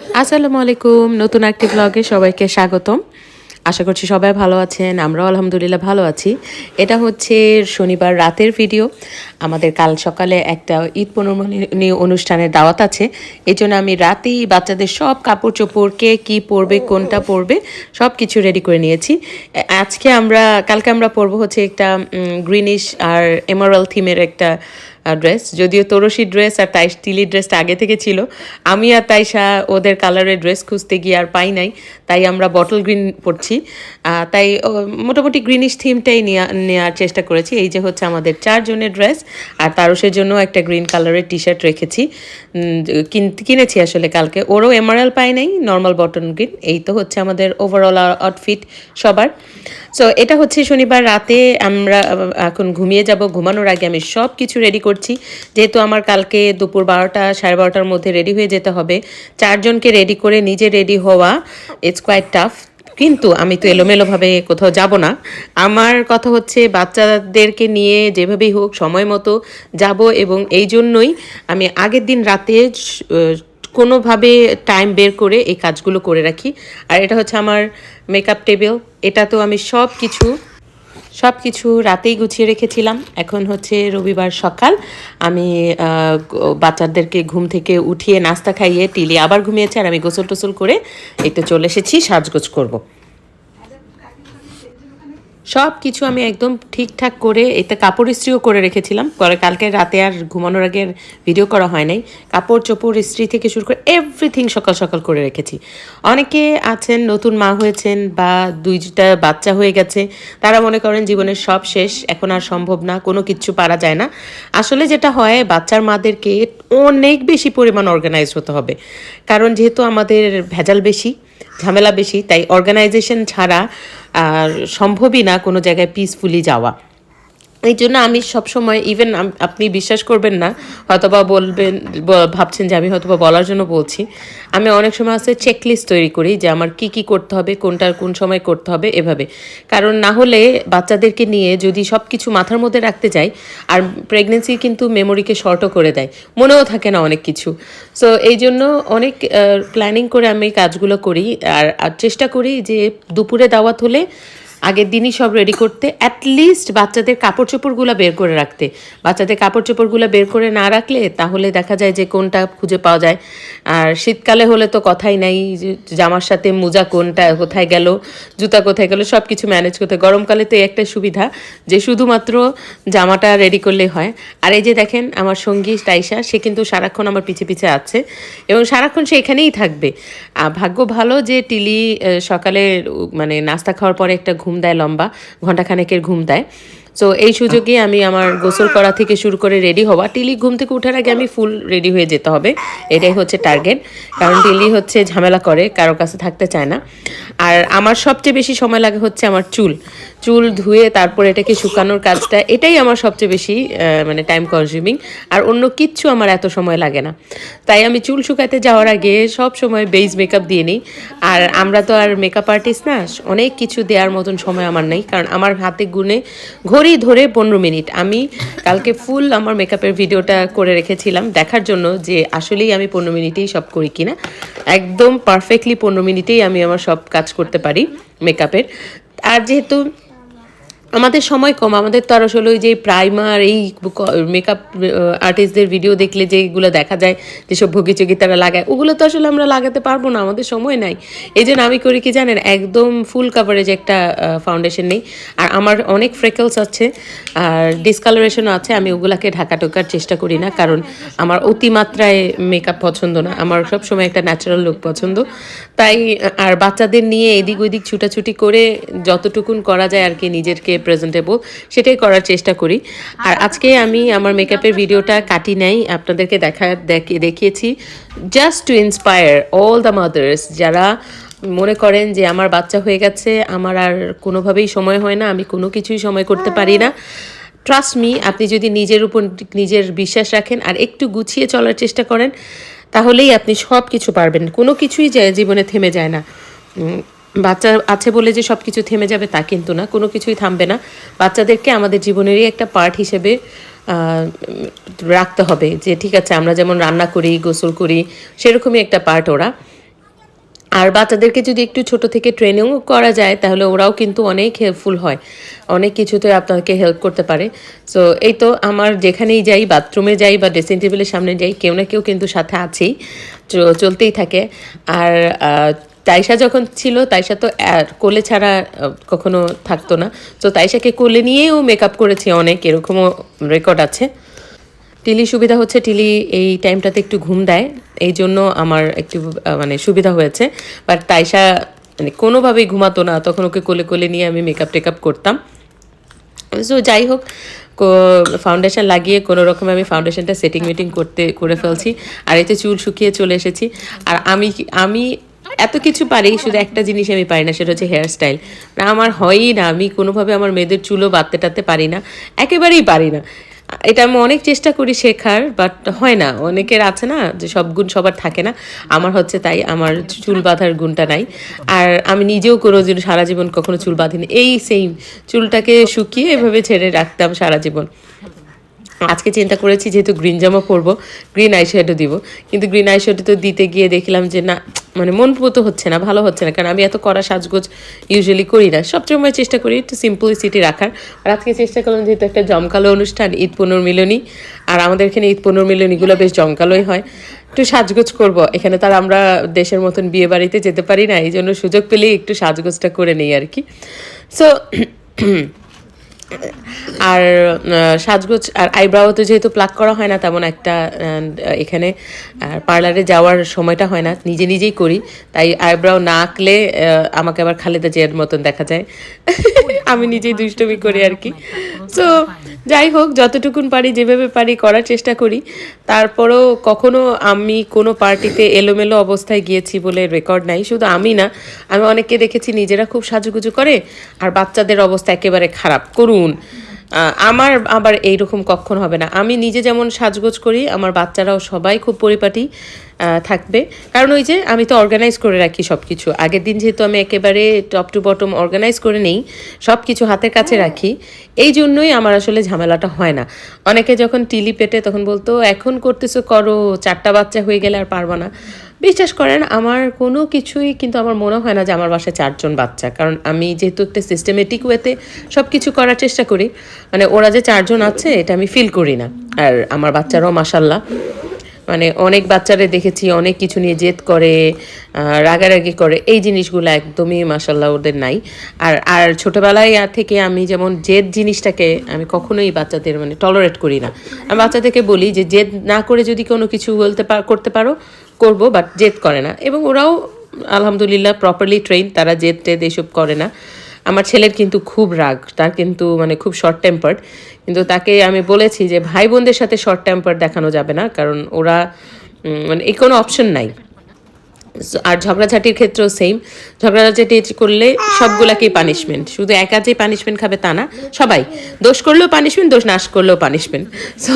আসসালামু আলাইকুম, নতুন একটি ব্লগে সবাইকে স্বাগতম। আশা করছি সবাই ভালো আছেন, আমরাও আলহামদুলিল্লাহ ভালো আছি। এটা হচ্ছে শনিবার রাতের ভিডিও আমাদের কাল সকালে একটা ঈদ পুনর্মনি অনুষ্ঠানের দাওয়াত আছে। এই জন্য আমি রাতেই বাচ্চাদের সব কাপড় চোপড়, কে কী পরবে, কোনটা পরবে সব কিছু রেডি করে নিয়েছি। আজকে আমরা, কালকে আমরা পরবো হচ্ছে একটা গ্রিনিশ আর এমারাল থিমের একটা ড্রেস যদিও তোরসি ড্রেস আর তাই স্টিলি ড্রেসটা আগে থেকে ছিল। আমি আর তাইশা ওদের কালারের ড্রেস খুঁজতে গিয়ে আর পাই নাই, তাই আমরা বটল গ্রিন পরছি। তাই মোটামুটি গ্রিনিশ থিমটাই নেওয়া নেওয়ার চেষ্টা করেছি, এই যে হচ্ছে আমাদের চারজনের ড্রেস আর তারসের জন্য একটা গ্রিন কালারের টি শার্ট রেখেছি। কিন- কিনেছি আসলে কালকে, ওরও এমারাল পাই নাই নর্মাল বটন গ্রিন এই তো হচ্ছে আমাদের ওভারঅল আউটফিট সবার। সো এটা হচ্ছে শনিবার রাতে আমরা এখন ঘুমিয়ে যাব। ঘুমানোর আগে আমি সব কিছু রেডি করছি। যেহেতু আমার কালকে দুপুর বারোটা, সাড়ে বারোটার মধ্যে রেডি হয়ে যেতে হবে। চারজনকে রেডি করে নিজে রেডি হওয়া ইটস কোয়াইট টাফ কিন্তু আমি তো এলোমেলোভাবে কোথাও যাব না। আমার কথা হচ্ছে, বাচ্চাদেরকে নিয়ে যেভাবেই হোক, সময় মতো যাব এবং এই জন্যই আমি আগের দিন রাতে কোনোভাবে টাইম বের করে এই কাজগুলো করে রাখি। আর এটা হচ্ছে আমার মেকআপ টেবিল এটা তো আমি সব কিছু সব কিছু রাতেই গুছিয়ে রেখেছিলাম। এখন হচ্ছে রবিবার সকাল। আমি বাচ্চাদেরকে ঘুম থেকে উঠিয়ে নাস্তা খাইয়ে টিলি আবার ঘুমিয়েছে আর আমি গোসল টোসল করে তো চলে এসেছি, সাজগোজ করব। সব কিছু আমি একদম ঠিকঠাক করে, এতে কাপড় ইস্ত্রিও করে রেখেছিলাম। পরে কালকে রাতে আর ঘুমানোর আগে ভিডিও করা হয় নাই। কাপড়, চোপড় ইস্ত্রি থেকে শুরু করে এভরিথিং সকাল সকাল করে রেখেছি। অনেকে আছেন, নতুন মা হয়েছেন বা দুইটা বাচ্চা হয়ে গেছে, তারা মনে করেন জীবনের সব শেষ, এখন আর সম্ভব না, কোনো কিছু পারা যায় না। আসলে যেটা হয়, বাচ্চার মাদেরকে অনেক বেশি পরিমাণ অর্গানাইজ হতে হবে। কারণ যেহেতু আমাদের ভেজাল বেশি ঝামেলা বেশি তাই অর্গানাইজেশন ছাড়া আর সম্ভবই না কোনো জায়গায় পিসফুলি যাওয়া। এই জন্য আমি সবসময় ইভেন আপনি বিশ্বাস করবেন না, হয়তোবা বলবেন ভাবছেন যে আমি হয়তোবা বলার জন্য বলছি। আমি অনেক সময় আছে চেকলিস্ট তৈরি করি যে আমার কি কি করতে হবে, কোনটার কোন সময় করতে হবে, এভাবে। কারণ না হলে বাচ্চাদেরকে নিয়ে যদি সব কিছু মাথার মধ্যে রাখতে যাই, আর প্রেগনেন্সি কিন্তু মেমোরিকে শর্টও করে দেয়, মনেও থাকে না অনেক কিছু। সো এই জন্য অনেক প্ল্যানিং করে আমি কাজগুলো করি, আর আর চেষ্টা করি যে দুপুরে দাওয়াত হলে আগের দিনই সব রেডি করতে অ্যাটলিস্ট বাচ্চাদের কাপড় চোপড়গুলো বের করে রাখতে। বাচ্চাদের কাপড় চোপড়গুলো বের করে না রাখলে তাহলে দেখা যায় যে কোনটা খুঁজে পাওয়া যায়। আর শীতকালে হলে তো কথাই নাই জামার সাথে মোজা কোনটা, কোথায় গেল, জুতা কোথায় গেল সব কিছু ম্যানেজ করতে গরমকালে তো একটা সুবিধা যে শুধুমাত্র জামাটা রেডি করলেই হয়। আর এই যে দেখেন আমার সঙ্গী টাইসা সে কিন্তু সারাক্ষণ আমার পিছে পিছে আছে এবং সারাক্ষণ সে এখানেই থাকবে। আর ভাগ্য ভালো যে টিলি সকালে মানে নাস্তা খাওয়ার পরে একটা ঘুম দেয় লম্বা ঘন্টাখানেকের ঘুম দেয়। সো এই সুযোগে আমি আমার গোসল করা থেকে শুরু করে রেডি হওয়া, টিলি ঘুম থেকে ওঠার আগে আমি ফুল রেডি হয়ে যেতে হবে। এটাই হচ্ছে টার্গেট কারণ টিলি হচ্ছে ঝামেলা করে, কারও কাছে থাকতে চায় না। আর আমার সবচেয়ে বেশি সময় লাগে হচ্ছে আমার চুল। চুল ধুয়ে তারপর এটাকে শুকানোর কাজটা, এটাই আমার সবচেয়ে বেশি মানে টাইম কনজিউমিং আর অন্য কিচ্ছু আমার এত সময় লাগে না। তাই আমি চুল শুকাতে যাওয়ার আগে সব সময় বেজ মেকআপ দিয়ে নিই। আর আমরা তো আর মেকআপ আর্টিস্ট না, অনেক কিছু দেওয়ার মতন সময় আমার নেই। কারণ আমার হাতে গুনে ঘড়ি ধরে পনেরো মিনিট। আমি কালকে ফুল আমার মেকআপের ভিডিওটা করে রেখেছিলাম দেখার জন্য যে আসলেই আমি পনেরো মিনিটেই সব করি কিনা। একদম পারফেক্টলি পনেরো মিনিটেই আমি আমার সব কাজ করতে পারি মেকআপের আর যেহেতু আমাদের সময় কম, আমাদের তো আর আসলে ওই যে প্রাইমার এই মেকআপ আর্টিস্টদের ভিডিও দেখলে যেগুলো দেখা যায় যেসব ভুগি চুগি তারা লাগায়, ওগুলো তো আসলে আমরা লাগাতে পারব না, আমাদের সময় নাই। এই জন্য আমি করি কি জানেন, একদম ফুল কাভারেজ একটা ফাউন্ডেশন নেই। আর আমার অনেক ফ্রেকলস আছে, আর ডিসকালারেশনও আছে, আমি ওগুলাকে ঢাকা টোকার চেষ্টা করি না, কারণ আমার অতিমাত্রায় মেকআপ পছন্দ না, আমার সব সময় একটা ন্যাচারাল লুক পছন্দ। তাই, আর বাচ্চাদের নিয়ে এদিক ওদিক ছুটাছুটি করে যতটুকুন করা যায় আর কি নিজেরকে প্রেজেন্টেবল সেটাই করার চেষ্টা করি। আর আজকে আমি আমার মেকআপের ভিডিওটা কাটি নাই আপনাদেরকে দেখা দেখি- দেখিয়েছি। Just to inspire all the mothers যারা মনে করেন যে আমার বাচ্চা হয়ে গেছে আমার আর কোনোভাবেই সময় হয় না আমি কোনো কিছুই সময় করতে পারি না। ট্রাস্ট মি আপনি যদি নিজের উপর নিজের বিশ্বাস রাখেন আর একটু গুছিয়ে চলার চেষ্টা করেন তাহলেই আপনি সব কিছু পারবেন। কোনো কিছুই জীবনে থেমে যায় না। বাচ্চা আছে বলে যে সব কিছু থেমে যাবে তা কিন্তু না, কোনো কিছুই থামবে না। বাচ্চাদেরকে আমাদের জীবনেরই একটা পার্ট হিসেবে রাখতে হবে যে ঠিক আছে, আমরা যেমন রান্না করি, গোসল করি, সেরকমই একটা পার্ট ওরা। আর বাচ্চাদেরকে যদি একটু ছোট থেকে ট্রেনিং করা যায়, তাহলে ওরাও কিন্তু অনেক হেল্পফুল হয়। অনেক কিছুতে আপনাকে হেল্প করতে পারে। সো এই তো আমার যেখানেই যাই বাথরুমে যাই বা ড্রেসিং টেবিলের সামনে যাই, কেউ না কেউ কিন্তু সাথে আছেই। চলতেই থাকে। আর তাইশা যখন ছিল, তাইশা তো কোলে ছাড়া কখনো থাকতো না। তো তাইশাকে কোলে নিয়েও মেকআপ করেছি অনেক, এরকমও রেকর্ড আছে। টিলি সুবিধা হচ্ছে, টিলি এই টাইমটাতে একটু ঘুম দেয়। এই জন্য আমার একটু মানে সুবিধা হয়েছে। বাট তাইশা মানে কোনোভাবেই ঘুমাতো না। তখন ওকে কোলে কোলে নিয়ে আমি মেকআপ টেকআপ করতাম। সো যাই হোক ফাউন্ডেশন লাগিয়ে কোনো রকমে আমি ফাউন্ডেশনটা সেটিং মিটিং করতে, করে ফেলছি। আর এতে চুল শুকিয়ে চলে এসেছি। আর আমি আমি এত কিছু পারি শুধু একটা জিনিস আমি পারি না সেটা হচ্ছে হেয়ার স্টাইল না আমার হয়ই না আমি কোনোভাবে আমার মেয়েদের চুলও বাঁধতে টাতে পারি না একেবারেই পারি না। এটা আমি অনেক চেষ্টা করি শেখার বাট হয় না অনেকের আছে না যে সব গুণ সবার থাকে না আমার হচ্ছে তাই আমার চুল বাঁধার গুণটা নাই আর আমি নিজেও কোনো দিন সারা জীবন কখনো চুল বাঁধিনি এই সেম চুলটাকে শুকিয়ে এভাবে ছেড়ে রাখতাম সারা জীবন। আজকে চিন্তা করেছি যেহেতু গ্রিন জামা পরবো গ্রিন আইশ্যাডো দিব। কিন্তু গ্রিন আইশ্যাডো তো দিতে গিয়ে দেখলাম যে না মানে মন মতো হচ্ছে না, ভালো হচ্ছে না, কারণ আমি এত কড়া সাজগোজ ইউজুয়ালি করি না। সবসময় চেষ্টা করি একটু সিম্পলিসিটি রাখার। আর আজকে চেষ্টা করলাম যেহেতু একটা জমকালো অনুষ্ঠান, ঈদ পুনর্মিলনী, আর আমাদের এখানে ঈদ পুনর্মিলনীগুলো বেশ জমকালোই হয়। একটু সাজগোজ করব। এখানে তার আমরা দেশের মতন বিয়ে বাড়িতে যেতে পারি না এই জন্য সুযোগ পেলেই একটু সাজগোজটা করে নেই আর কি। সো আর সাজগোজ আর আইব্রাও তো যেহেতু প্লাক করা হয় না, তেমন একটা এখানে পার্লারে যাওয়ার সময়টা হয় না, নিজে নিজেই করি। তাই আইব্রাও না আঁকলে আমাকে আবার খালেদা জিয়ার মতন দেখা যায়। আমি নিজেই দুষ্টমি করি আর কি। সো যাই হোক, যতটুকুন পারি, যেভাবে পারি করার চেষ্টা করি। তারপরও কখনো আমি কোনো পার্টিতে এলোমেলো অবস্থায় গিয়েছি বলে রেকর্ড নাই। শুধু আমি না, আমি অনেককে দেখেছি নিজেরা খুব সাজুগুজু করে, আর বাচ্চাদের অবস্থা একেবারে খারাপ। করুন। আহ, আমার আবার এইরকম কক্ষণ হবে না। আমি নিজে যেমন সাজগোজ করি আমার বাচ্চারাও সবাই খুব পরিপাটি। থাকবে। কারণ ওই যে আমি তো অর্গানাইজ করে রাখি সব কিছু আগের দিন যেহেতু আমি একেবারে টপ টু বটম অর্গানাইজ করে নেই সব কিছু হাতের কাছে রাখি। এই জন্যই আমার আসলে ঝামেলাটা হয় না। অনেকে যখন টিলি পেটে তখন বলতো এখন করতেছো করো চারটা বাচ্চা হয়ে গেলে আর পারবা না। বিশ্বাস করেন আমার কোনো কিছুই কিন্তু আমার মনে হয় না যে আমার বাসায় চারজন বাচ্চা। কারণ আমি যেহেতু একটা সিস্টেমেটিক ওয়েতে সব কিছু করার চেষ্টা করি মানে ওরা যে চারজন আছে এটা আমি ফিল করি না। আর আমার বাচ্চারাও মাসাল্লাহ মানে অনেক বাচ্চারা দেখেছি, অনেক কিছু নিয়ে জেদ করে রাগারাগি করে। এই জিনিসগুলো একদমই মাসাল্লাহ ওদের নাই। আর আর ছোটোবেলায় থেকে আমি যেমন জেদ জিনিসটাকে আমি কখনোই বাচ্চাদের মানে টলারেট করি না। আমি বাচ্চাদেরকে বলি যে, জেদ না করে যদি কোনো কিছু বলতে করতে পারো, করব বাট জেদ করে না। এবং ওরাও আলহামদুলিল্লাহ প্রপারলি ট্রেন তারা জেদ টেদ এসব করে না। আমার ছেলের কিন্তু খুব রাগ, তার কিন্তু মানে খুব শর্ট টেম্পার্ড কিন্তু তাকে আমি বলেছি যে ভাই বোনদের সাথে শর্ট টেম্পার দেখানো যাবে না, কারণ ওরা মানে এই কোনো অপশন নাই। আর ঝগড়াঝাটির ক্ষেত্রেও সেম ঝগড়াঝাটি করলে সবগুলাকেই পানিশমেন্ট শুধু একা যে পানিশমেন্ট খাবে তা না, সবাই। দোষ করলেও পানিশমেন্ট দোষ নাশ করলেও পানিশমেন্ট সো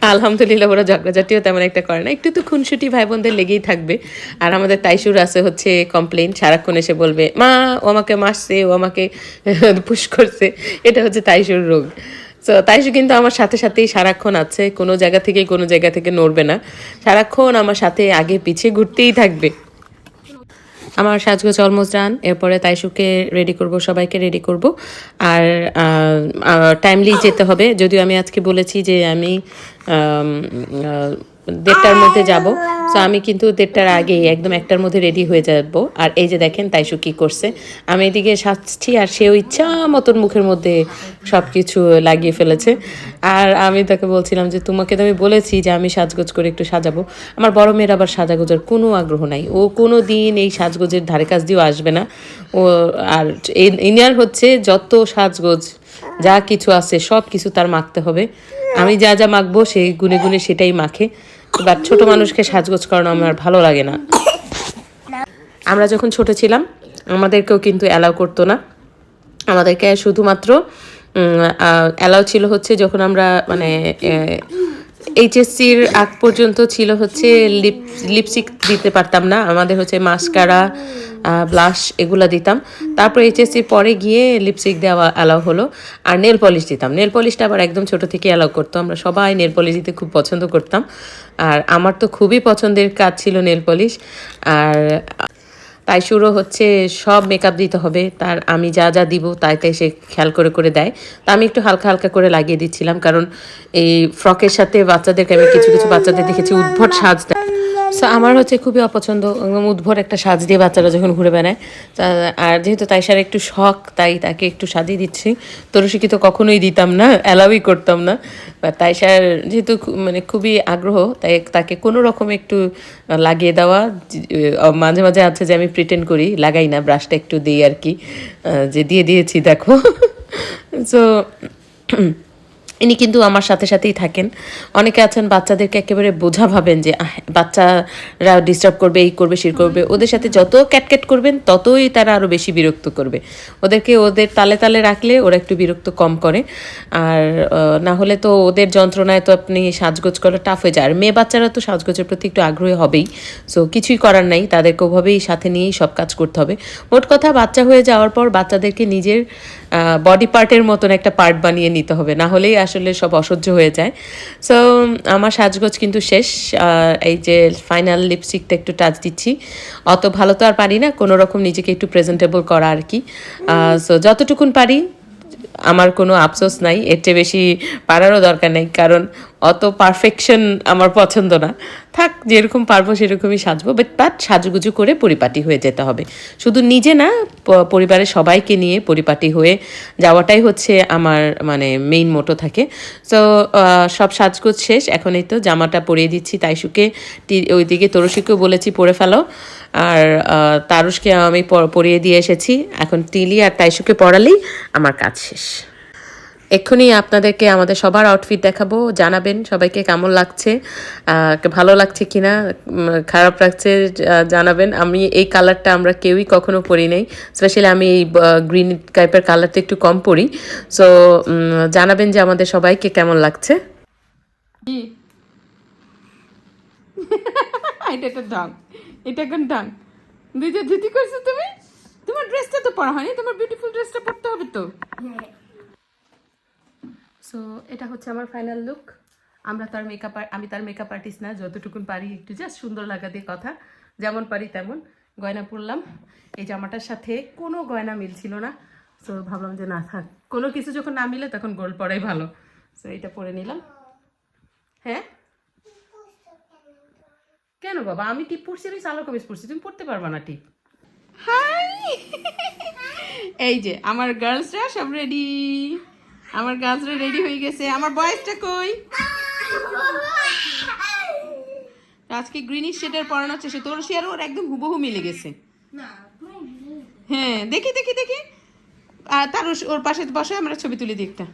আলহামদুলিল্লাহ ওরা ঝগড়াঝাটিও তেমন একটা করে না। একটু তো খুনসুটি ভাই বোনদের লেগেই থাকবে। আর আমাদের তাইশুর আছে হচ্ছে কমপ্লেন সারাক্ষণ এসে বলবে, মা, ও আমাকে মারছে, ও আমাকে পুশ করছে। এটা হচ্ছে তাইশুর রোগ। তো তাইশু কিন্তু আমার সাথে সাথেই সারাক্ষণ আছে। কোনো জায়গা থেকে কোনো জায়গা থেকে নড়বে না। সারাক্ষণ আমার সাথে আগে পিছিয়ে ঘুরতেই থাকবে। আমার সাজগোজ অলমোস্ট ডান এরপরে তাইশুকে রেডি করব, সবাইকে রেডি করব। আর টাইমলি যেতে হবে। যদিও আমি আজকে বলেছি যে আমি দেড়টার মধ্যে যাব। সো আমি কিন্তু দেড়টার আগেই একদম একটার মধ্যে রেডি হয়ে যাব। আর এই যে দেখেন, তাইশু কি করছে? আমি এদিকে সাজছি আর সেও ইচ্ছা মতন মুখের মধ্যে সব কিছু লাগিয়ে ফেলেছে। আর আমি তাকে বলছিলাম যে, তোমাকে তো আমি বলেছি যে, আমি সাজগোজ করে একটু সাজাবো। আমার বড় মেয়ের আবার সাজাগোজার কোনো আগ্রহ নাই। ও কোনো দিন এই সাজগোজের ধারে কাছ দিয়েও আসবে না। ও আর ইনার হচ্ছে যত সাজগোজ, যা কিছু আছে সব কিছু তার মাখতে হবে। আমি যা যা মাখবো সেই গুনে গুনে সেটাই মাখে। বাট ছোট মানুষকে সাজগোজ করানো আমার ভালো লাগে না। আমরা যখন ছোট ছিলাম, আমাদেরকেও কিন্তু অ্যালাউ করতো না। আমাদেরকে শুধুমাত্র অ্যালাউ ছিল হচ্ছে যখন আমরা মানে এইচএসসির আগ পর্যন্ত ছিল হচ্ছে লিপ লিপস্টিক দিতে পারতাম না। আমাদের হচ্ছে মাস্কারা ব্লাশ এগুলো দিতাম। তারপর এইচএসসির পরে গিয়ে লিপস্টিক দেওয়া অ্যালাউ হলো। আর নেল পলিশ দিতাম। নেল পলিশটা আবার একদম ছোট থেকে অ্যালাউ করতো। আমরা সবাই নেল পলিশ দিতে খুব পছন্দ করতাম। আর আমার তো খুবই পছন্দের কাজ ছিল নেল পলিশ আর তাই শুরু হচ্ছে সব মেকআপ দিতে হবে। তার আমি যা যা দিব তাই তাই সে খেয়াল করে করে দেয়। তা আমি একটু হালকা হালকা করে লাগিয়ে দিচ্ছিলাম, কারণ এই ফ্রকের সাথে বাচ্চাদেরকে আমি কিছু কিছু বাচ্চাদের দেখেছি, উদ্ভট সাজ দেয়। সো আমার হচ্ছে খুবই অপছন্দ উদ্ভট একটা সাজ দিয়ে বাচ্চারা যখন ঘুরে বেড়ায়। আর যেহেতু তাইসার একটু শখ, তাই তাকে একটু সাজিয়ে দিচ্ছি। তরুষিকে তো কখনোই দিতাম না, অ্যালাউই করতাম না। বা তাইসার যেহেতু মানে খুবই আগ্রহ, তাই তাকে কোনো রকম একটু লাগিয়ে দেওয়া মাঝে মাঝে আছে যে আমি প্রিটেন্ড করি, লাগাই না ব্রাশটা একটু দিই আর কি। যে দিয়ে দিয়েছি, দেখো। সো ইনি কিন্তু আমার সাথে সাথেই থাকেন। অনেকে আছেন বাচ্চাদেরকে একেবারে বোঝা ভাবেন যে বাচ্চারা ডিস্টার্ব করবে এই করবে সেই করবে। ওদের সাথে যত ক্যাটক্যাট করবেন ততই তারা আরও বেশি বিরক্ত করবে। ওদেরকে ওদের তালে তালে রাখলে ওরা একটু বিরক্ত কম করে। আর না হলে তো ওদের যন্ত্রণায় তো আপনি সাজগোজ করা টাফ হয়ে যায়। আর মেয়ে বাচ্চারা তো সাজগোজের প্রতি একটু আগ্রহী হবেই। সো কিছুই করার নাই। তাদেরকে ওভাবেই সাথে নিয়েই সব কাজ করতে হবে। মোট কথা বাচ্চা হয়ে যাওয়ার পর বাচ্চাদেরকে নিজের বডি পার্টের মতন একটা পার্ট বানিয়ে নিতে হবে। না হলেই আসলে সব অসহ্য হয়ে যায়। সো আমার সাজগোজ কিন্তু শেষ। এই যে ফাইনাল লিপস্টিকটা একটু টাচ দিচ্ছি। অত ভালো তো আর পারি না, কোনো রকম নিজেকে একটু প্রেজেন্টেবল করা আর কি। সো যতটুকুন পারি আমার কোনো আফসোস নাই, এর চেয়ে বেশি পারারও দরকার নেই, কারণ অত পারফেকশন আমার পছন্দ না। থাক, যেরকম পারব সেরকমই সাজবো বাট বাট সাজুগুজু করে পরিপাটি হয়ে যেতে হবে। শুধু নিজে না পরিবারের সবাইকে নিয়ে পরিপাটি হয়ে যাওয়াটাই হচ্ছে আমার মানে মেইন মোটো থাকে। সো সব সাজগোজ শেষ, এখন এই তো জামাটা পরিয়ে দিচ্ছি, তাইশুকে ওইদিকে তরসিকেও বলেছি, পরে ফেলো। আর তারুষকে আমি প- পরিয়ে দিয়ে এসেছি। এখন টিলি আর তাইশুকে পড়ালেই আমার কাজ শেষ। এক্ষুনি আপনাদেরকে আমাদের সবার আউটফিট দেখাবো জানাবেন সবাইকে কেমন লাগছে ভালো লাগছে কিনা উম, খারাপ লাগছে জানাবেন। আমি এই কালারটা আমরা কেউই কখনো পরি নাই স্পেশালি আমি এই গ্রিন টাইপের কালারটা একটু কম পরি। সো জানাবেন যে আমাদের সবাইকে কেমন লাগছে। এটা একটা ডাং দুইটা ধুতি করছ তুমি? তোমার ড্রেসটা তো পরা হয়নি, তোমার বিউটিফুল ড্রেসটা পরতে হবে তো। সো এটা হচ্ছে আমার ফাইনাল লুক আমরা তার মেকআপ আমি তার মেকআপ আর্টিস্ট না, যতটুকুন পারি একটু জাস্ট সুন্দর লাগা দিয়ে কথা, যেমন পারি তেমন গয়না পরলাম। এই জামাটার সাথে কোনো গয়না মিলছিল না। সো ভাবলাম যে না থাক, কোনো কিছু যখন না মিলে তখন গোল্ড পরাই ভালো। সো এটা পরে নিলাম। হ্যাঁ? কেন বাবা? আমি টিপ পড়ছি আমি সালোয়ার কামিজ পড়ছি তুমি পড়তে পারবা না টিপ। হাই! এই যে আমার গার্লসরা সব রেডি আমার গার্লসরা রেডি হয়ে গেছে। আমার বয়েসটা কই? আজকে গ্রিনিশ শেডের পরানো হচ্ছে সে তোর আর ওর একদম হুবহু মিলে গেছে। হ্যাঁ দেখি দেখি দেখি। আর তার ওর- ওর পাশে বসে আমরা ছবি তুলে দিই একটা